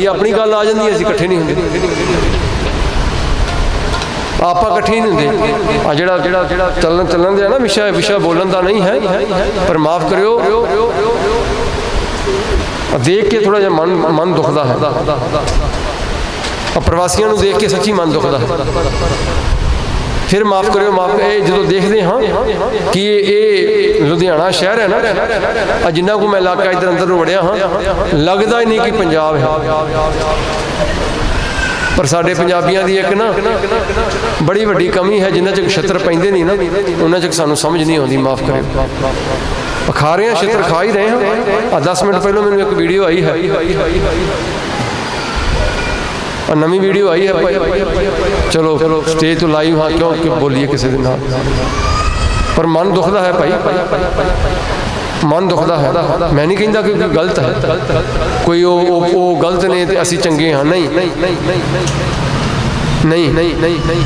ਇਹ ਆਪਣੀ ਗੱਲ ਆ ਜਾਂਦੀ ਅਸੀਂ ਇਕੱਠੇ ਨਹੀਂ ਹੁੰਦੇ। ਆਪਾਂ ਇਕੱਠੇ ਨਹੀਂ ਹੁੰਦੇ। ਆ ਜਿਹੜਾ ਜਿਹੜਾ ਚੱਲਣ ਚੱਲਣ ਦੇ ਨਾ ਵਿਸ਼ਾ ਵਿਸ਼ਾ ਬੋਲਣ ਦਾ ਨਹੀਂ ਹੈ। ਪਰ ਮਾਫ ਕਰਿਓ। ਦੇਖ ਕੇ ਥੋੜਾ ਜਿਹਾ ਮਨ ਮਨ ਦੁਖਦਾ ਹੈ। ਆ ਪ੍ਰਵਾਸੀਆਂ ਨੂੰ ਦੇਖ ਕੇ ਸੱਚੀ ਮਨ ਦੁਖਦਾ ਹੈ। ਫਿਰ ਮਾਫ ਕਰਿਓ, ਮਾਫ ਇਹ ਜਦੋਂ ਦੇਖਦੇ ਹਾਂ ਕਿ ਇਹ ਲੁਧਿਆਣਾ ਸ਼ਹਿਰ ਹੈ ਨਾ ਆ ਜਿੰਨਾ ਕੋ ਮੈਂ ਇਲਾਕਾ ਇਧਰ ਅੰਦਰ ਵੜਿਆ ਹਾਂ, ਲੱਗਦਾ ਹੀ ਨਹੀਂ ਕਿ ਪੰਜਾਬ ਹੈ। ਪਰ ਸਾਡੇ ਪੰਜਾਬੀਆਂ ਦੀ ਇੱਕ ਨਾ ਬੜੀ ਵੱਡੀ ਕਮੀ ਹੈ, ਜਿੰਨਾ 'ਚ ਛਤਰ ਪੈਂਦੇ ਨਹੀਂ ਨਾ, ਉਹਨਾਂ 'ਚ ਸਾਨੂੰ ਸਮਝ ਨਹੀਂ ਆਉਂਦੀ, ਮਾਫ ਕਰਿਓ। ਖਾ ਰਹੇ ਹਾਂ ਛਤਰ ਖਾ ਹੀ ਰਹੇ ਹਾਂ। ਆ 10 ਮਿੰਟ ਪਹਿਲਾਂ ਮੈਨੂੰ ਇੱਕ ਵੀਡੀਓ ਆਈ ਹੈ। ਆ ਨਵੀਂ ਵੀਡੀਓ ਆਈ ਹੈ ਭਾਈ। ਚਲੋ, ਸਟੇਜ ਤੋਂ ਲਾਈਵ ਹਾਂ ਕਿਉਂ ਕਿ ਬੋਲੀਏ ਕਿਸੇ ਦੇ ਨਾਲ। ਪਰ ਮਨ ਦੁਖਦਾ ਹੈ ਭਾਈ। ਮਨ ਦੁਖਦਾ ਹੈ। ਮੈਂ ਨਹੀਂ ਕਹਿੰਦਾ ਕਿ ਗਲਤ ਹੈ। ਕੋਈ ਉਹ ਉਹ- ਗਲਤ ਨੇ ਤੇ ਅਸੀਂ ਚੰਗੇ ਹਾਂ। ਨਹੀਂ। ਨਹੀਂ।